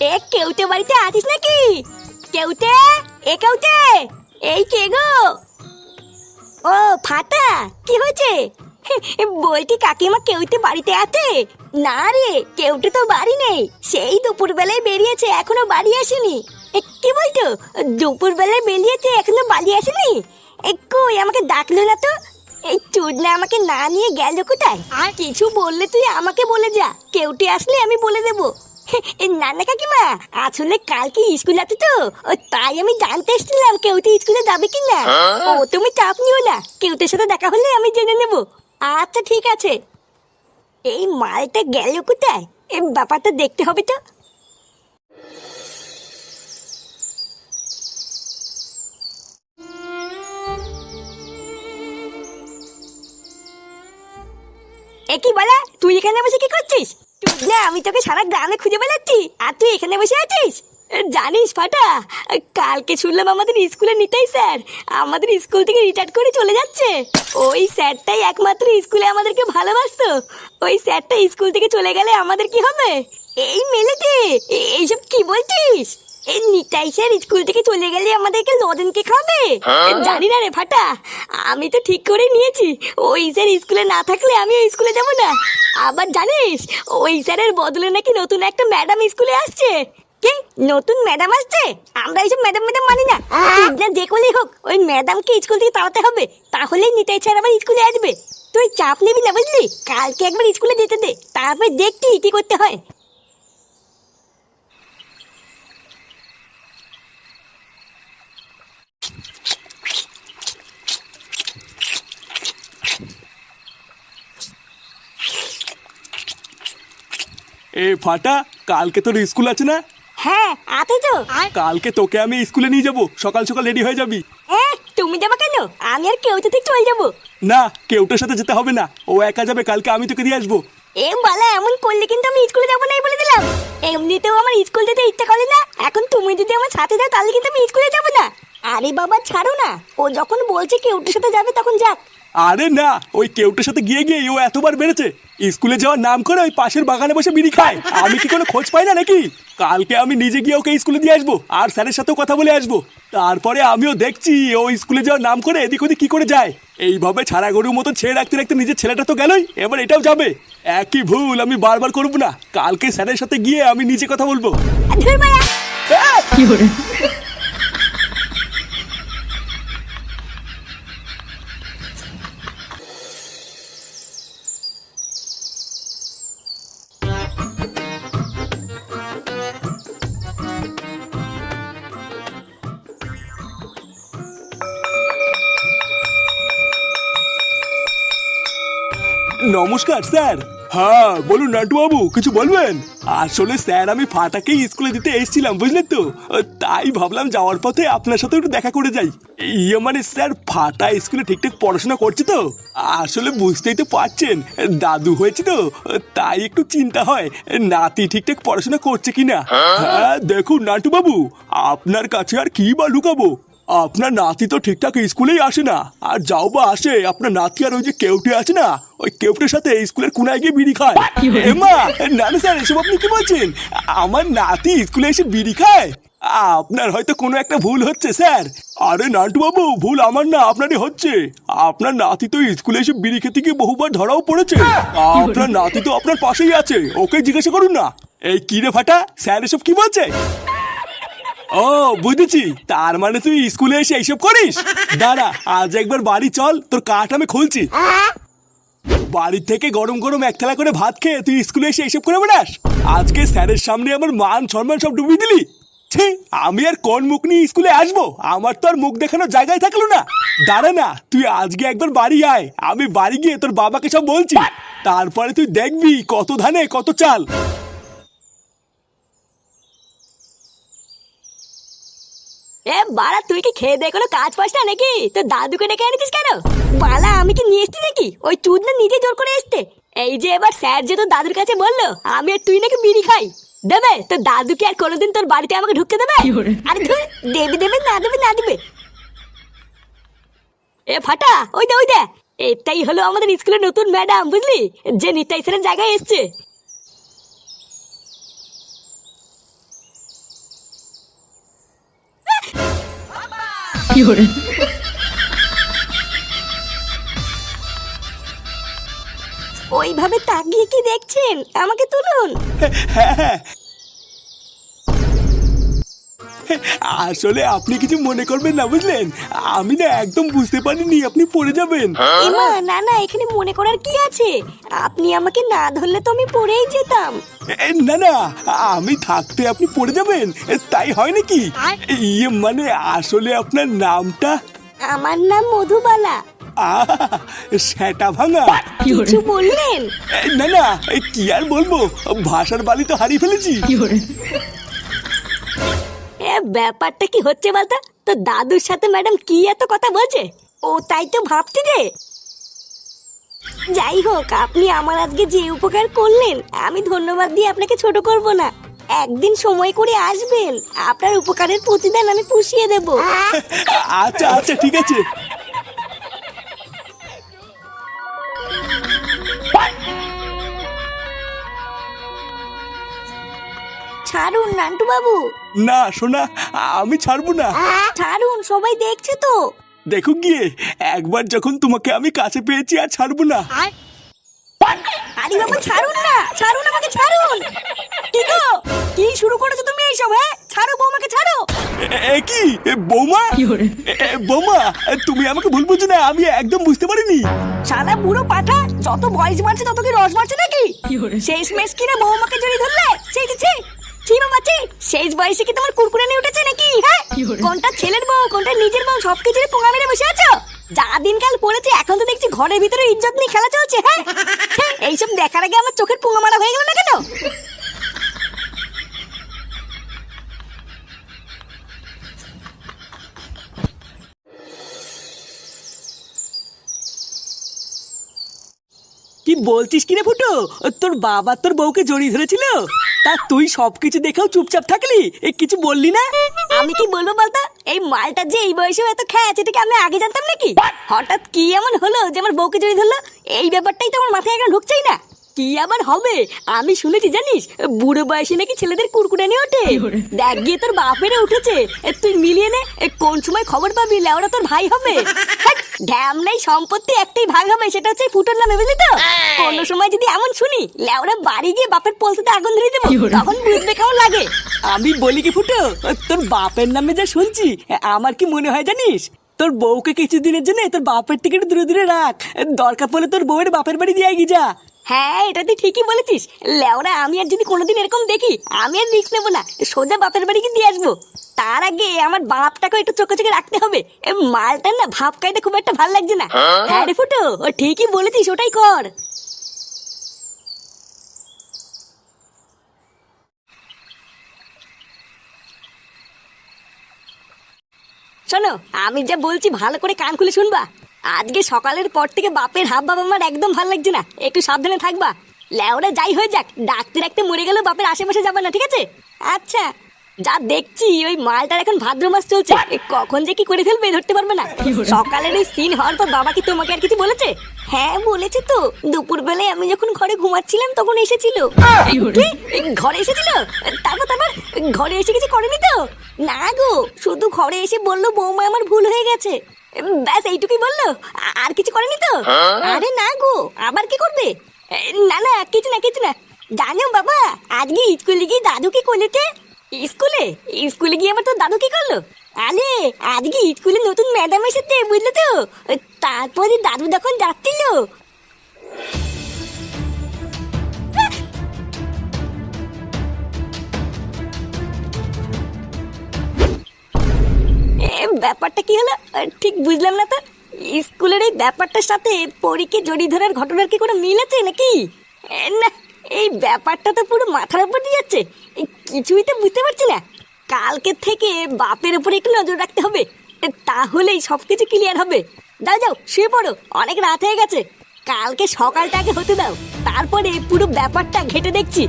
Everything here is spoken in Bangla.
এ কেউতে বাড়িতে আছিস নাকি? কেউতে এ কেউতে এই কে গো? ও ফাটা কি হয়েছে? বলছি কাকিমা কেউতে বাড়িতে আছে? না রে কেউটে তো বাড়ি নেই। সেই দুপুর বেলায় বেরিয়েছে এখনও বাড়ি আসেনি। কি বলতো? দুপুর বেলায় বেরিয়েছে এখনও বাড়ি আসেনি? কই আমাকে ডাকলো না তো? এই চুদনা আমাকে না নিয়ে গেল কোথায়? আর? কিছু বললে তুই আমাকে বলে যা। কেউটে আসলে আমি বলে দেবো। না না কাকিমা আসলে কালকে স্কুল আছে তো তাই আমি জানতে এসেছিলাম কেউতে স্কুলে যাবে কি না ও তুমি চাপ নিও না কেউটের সাথে দেখা হলে আমি জেনে নেব। আচ্ছা ঠিক আছে। এই মালটা গেল কোথায়? এই ব্যাপারটা দেখতে হবে তো। এ কি বলা তুই এখানে বসে কি করছিস? না, আমি তোকে সারা গ্রামে খুঁজে বেড়াচ্ছি। আর তুই এখানে বসে আছিস? জানিস ফাটা, কালকে শুনলাম আমাদের স্কুলে নিতেই স্যার আমাদের স্কুল থেকে রিটায়ার করে চলে যাচ্ছে। ওই স্যারটাই একমাত্র স্কুলে আমাদেরকে ভালোবাসতো। ওই স্যারটা স্কুল থেকে চলে গেলে আমাদের কি হবে? এই মেলেতে এইসব কি বলছিস? নিতাই স্যার স্কুল থেকে চলে গেলে আমাদেরকে লজনকে খাবে জানি না রে ফাটা আমি তো ঠিক করে নিয়েছি। ওই স্যার স্কুলে না থাকলে আমি ওই স্কুলে যাব না। আবার জানিস ওই স্যারের বদলে নাকি নতুন একটা ম্যাডাম স্কুলে আসছে। কি? নতুন ম্যাডাম আসছে? আমরা এইসব ম্যাডাম ম্যাডাম মানি না। না যে করেই হোক ওই ম্যাডামকে স্কুল থেকে তাড়াতে হবে। তাহলেই নিতাই স্যার আবার স্কুলে আসবে। তুই চাপ নিবি না বুঝলি? কালকে একবার স্কুলে যেতে দে তারপর দেখছি কি করতে হয়। এ ফাটা কালকে তোর স্কুল আছে না? হ্যাঁ আছে তো। কালকে তোকে আমি স্কুলে নিয়ে যাব। সকাল সকাল রেডি হয়ে যাবি। তুমি যাবে কেন? আমি আর কেউ থেকে চলে যাব। না কেউটার সাথে যেতে হবে না। ও একা যাবে কালকে আমি তোকে দিয়ে আসব। এ বালা এমন করলে কিন্তু আমি স্কুলে যাব নাই বলে দিলাম। এমনিতেও আমার স্কুল যেতে ইচ্ছা করে না। এখন তুমি যদি আমার সাথে যাও তাহলে কিন্তু আমি স্কুলে যাব না। আরে বাবা ছাড়ো না। ও যখন বলছে কেউটির সাথে যাবে তখন যাক। আরে না ওই কেউটার সাথে গিয়ে গিয়ে ও এতবার বেড়েছে স্কুলে যাওয়ার নাম করে ওই পাশের বাগানে বসে বিড়ি খায়। আমি কি কোনো খোঁজ পাই না নাকি? কালকে আমি নিজে গিয়ে ওকে স্কুলে দিয়ে আসব আর স্যারের সাথেও কথা বলে আসব। তারপরে আমিও দেখছি ও স্কুলে যাওয়ার নাম করে এদিক ওদিক কি করে যায়। এইভাবে ছাড়া গরুর মতো ছেড়ে রাখতে রাখতে নিজের ছেলেটা তো গেলই এবার এটাও যাবে। একই ভুল আমি বারবার করব না। কালকে স্যারের সাথে গিয়ে আমি নিজে কথা বলব। ধুর নমস্কার স্যার। হ্যাঁ বলুন নাটু বাবু কিছু বলবেন? আসলে স্যার আমি ফাটাকেই স্কুলে দিতে এসেছিলাম বুঝলেন তো? তাই ভাবলাম যাওয়ার পথে আপনার সাথে একটু দেখা করে যাই। ইয়ে মানে স্যার ফাটা স্কুলে ঠিকঠাক পড়াশোনা করছে তো? আসলে বুঝতেই তো পারছেন দাদু হয়েছে তো? তাই একটু চিন্তা হয় নাতি ঠিকঠাক পড়াশোনা করছে কিনা? হ্যাঁ? দেখুন নাটু বাবু আপনার কাছে আর কি বা লুকাবো? আপনার নাতি তো ঠিকঠাক স্কুলেই আসে না। আর যাও বা আসে আপনার নাতি আর ওই যে কেউটে আছে না ওই কেউটের সাথে স্কুলের কোনায় গিয়ে বিড়ি খায়। এমা না না স্যার এসব আপনি কি বলছেন? আমার নাতি স্কুলে এসে বিড়ি খায়? আপনার হয়তো কোনো একটা ভুল হচ্ছে স্যার। আরে নান্টু বাবু ভুল আমার না আপনারই হচ্ছে। আপনার নাতি তো স্কুলে এসে বিড়ি খেতে গিয়ে বহুবার ধরাও পড়েছে। আপনার নাতি তো আপনার পাশেই আছে ওকে জিজ্ঞাসা করুন না। এই কি রে ফাটা? স্যার এসব কি বলছে? ও, বুঝেছি। তার মানে তুই স্কুলে এসে এইসব করিস? দাঁড়া, আজ একবার বাড়ি চল, তোর কাঠ আমি খুলছি। বাড়ি থেকে গরম গরম এক থালা করে ভাত খেয়ে তুই স্কুলে এসে এইসব করে বেড়াস? আজকে স্যারের সামনে আমার মান সম্মান সব ডুবিয়ে দিলি। ছি, আমি আর কোন মুখ নিয়ে স্কুলে আসব? আমার তো আর মুখ দেখানোর জায়গায় থাকল না। দাঁড়া না, তুই আজকে একবার বাড়ি আয়। আমি বাড়ি গিয়ে তোর বাবাকে সব বলছি। তারপরে তুই দেখবি কত ধানে, কত চাল। এ বাড়া তুই কি খেয়ে দিয়ে কোনো কাজ পাস না নাকি? তোর দাদুকে ডেকে এনেছিস কেন? বালা আমি কি নিয়ে এসছি নাকি? ওই চুদ না নিজে জোর করে এসতে এই যে এবার স্যার যে তোর দাদুর কাছে বলল আমি আর তুই নাকি বিড়ি খাই। দেবে তোর দাদুকে আর কোনোদিন তোর বাড়িতে আমাকে ঢুকতে দেবে? আরে ধুর, দেবে দেবে না দেবে না দেবে। এ ফাটা ওই দে ওই দে। এটাই হলো আমাদের স্কুলের নতুন ম্যাডাম বুঝলি? যে নিতাই স্যারের জায়গায় এসছে। ওইভাবে তাকিয়ে কি দেখছেন? আমাকে তুলুন। হ্যাঁ হ্যাঁ। আসলে আপনি কিছু মনে করবেন না বুঝলেন? আমি না একদম বুঝতে পারিনি আপনি পড়ে যাবেন। এমা না না এখানে মনে করার কি আছে? আপনি আমাকে না ধরলে তো আমি পড়েই যেতাম। না না আমি থাকতে আপনি পড়ে যাবেন এ, তাই হয় নাকি? ইয়ে মানে আসলে আপনার নামটা? আমার নাম মধুবালা। আহ, সেটা ভাঙা। কিছু বললেন? না না কি আর বলব? ভাষার বালি তো হারিয়ে ফেলেছি। ব্যাপারটা কি হচ্ছে বলতো? তো দাদুর সাথে ম্যাডাম কি এত কথা বলছে? ও তাই তো ভাবছি রে যাই হোক আপনি আমার আজকে যে উপকার করলেন আমি ধন্যবাদ দিয়ে আপনাকে ছোট করব না। একদিন সময় করে আসবেন আপনার উপকারের প্রতিদান আমি পুষিয়ে দেব। আচ্ছা আচ্ছা ঠিক আছে। ছাড়ুন নান্টু বাবু না শোনা আমি ছাড়বো না। ছাড়ুন সবাই দেখছে তো। দেখো গিয়ে একবার যখন তোমাকে আমি কাছে পেয়েছি আর ছাড়বো না। আরে? বাবু ছাড়ুন না ছাড়ুন আমাকে ছাড়ুন। কি গো? কি শুরু করেছ তুমি এইসব হ্যাঁ? ছাড়ো বৌমাকে ছাড়ো। এ- কি? এ, বৌমা? এ, এ, বৌমা তুমি আমাকে ভুল বুঝছ না আমি একদম বুঝতে পারিনি। সাদা বুড়ো পাঠা যত বয়স বাড়ছে তত কি রস বাড়ছে নাকি? শেষ মেশ কিনা বৌমাকে জড়িয়ে ধরলে? সেই শেষ বয়সে কি তোমার কুরকুরে নিয়ে উঠেছে নাকি? হ্যাঁ? কোনটা ছেলের বউ কোনটা নিজের বউ সব কিছুরই পোঙা মেরে বসে আছো? যা দিনকাল পড়েছে এখন তো দেখছি ঘরের ভিতরে ইজ্জত নিয়ে খেলা চলছে হ্যাঁ? এইসব দেখার আগে আমার চোখের পোঙা মারা হয়ে গেল না কেন? কি বলছিস কি রে ফুটো? তোর বাবা তোর বউকে জড়িয়ে ধরেছিল? তা তুই সবকিছু দেখেও চুপচাপ থাকলি? এ কিছু বললি না? আমি কি বলব বলতো? এই মালটা যে এই বয়সে এত এটা এটাকে আমি আগে জানতাম নাকি? হঠাৎ কি এমন হলো যে আমার বউকে জড়িয়ে ধরলো? এই ব্যাপারটাই তো আমার মাথায় এখন ঢুকছেই না। কি আবার হবে? আমি শুনেছি জানিস বুড়ো বয়সে নাকি ছেলেদের কুরকুরানি ওঠে। দেখ গিয়ে তোর বাপেরে উঠেছে। তুই মিলিয়ে নে কোন সময় খবর পাবি? লেওরা তোর ভাই হবে। ড্যাম নাই সম্পত্তি একটাই ভাগ হবে সেটা হচ্ছে ফুটোর নামে বুঝলি তো? কোনো সময় যদি এমন শুনি লেওরা বাড়ি গিয়ে বাপের পলতে আগুন ধরে দেবো তখন বুঝবে কেমন লাগে। আমি বলি কি ফুটো তোর বাপের নামে যা শুনছি আমার কি মনে হয় জানিস? তোর বউকে কিছুদিনের জন্য তোর বাপের থেকে একটু দূরে দূরে রাখ। দরকার পড়লে তোর বউয়ের বাপের বাড়ি দিয়ে গিয়ে যা। হ্যাঁ এটা তুই ঠিকই বলেছিস। লেওরা আমি আর যদি কোনোদিন এরকম দেখি আমি আর রিস্ক নেব না। সোজা বাপের বাড়ি গিয়ে দিয়ে আসব। তার আগে আমার বাপটাকে একটু চোখে চোখে রাখতে হবে। মালটা না ভাব খাইতে খুব একটা ভালো লাগছে না। হ্যাঁ রে ফুটো ও ঠিকই বলেছিস ওটাই কর। শোনো আমি যা বলছি ভালো করে কান খুলে শুনবা। আজকে সকালের পর থেকে বাপের হাব বাবা আমার একদম ভালো লাগছে না। একটু সাবধানে থাকবা। ল্যাওরা যাই হয়ে যাক, ডাকতে ডাকতে মরে গেলেও বাপের আশেপাশে যাবা না, ঠিক আছে? আচ্ছা। যা দেখছি ওই মালটার এখন ভাদ্র মাস চলছে। কখন যে কি করে ফেলবে ধরতে পারবে না। সকালের ওই সিন হওয়ার পর বাবা কি তোমাকে আর কিছু বলেছে? হ্যাঁ বলেছে তো। দুপুর বেলায় আমি যখন ঘরে ঘুমাচ্ছিলাম তখন এসেছিল। ঘরে এসেছিল? তারপর তারপর ঘরে এসে কিছু করেনি তো? না গো শুধু ঘরে এসে বলল বৌমা আমার ভুল হয়ে গেছে। ব্যাস এইটুকুই বলল। আর কিছু করেনি তো? আরে না গো আবার কি করবে? না না কিছু না কিছু না। জানো বাবা আজকে স্কুলে গিয়ে দাদু কি করেছে স্কুলে? স্কুলে গিয়ে আবার তোর দাদু কি করল? আরে আজকে স্কুলে নতুন ম্যাডাম এসেছে বুঝলে তো? তারপরে দাদু যখন এ, ব্যাপারটা কি হলো? ঠিক বুঝলাম না তো। স্কুলের এই ব্যাপারটার সাথে পরীকে জড়িয়ে ধরার ঘটনার কি কোনো মিল আছে নাকি? না এই ব্যাপারটা তো পুরো মাথার উপর দিয়ে যাচ্ছে। কিছুই তো বুঝতে পারছি না। কালকে থেকে বাপের উপরে একটু নজর রাখতে হবে। তাহলেই সব কিছু ক্লিয়ার হবে। যাও যাও, শুয়ে পড়ো। অনেক রাত হয়ে গেছে। কালকে সকালটা আগে হতে দাও। তারপরে পুরো ব্যাপারটা ঘেটে দেখছি।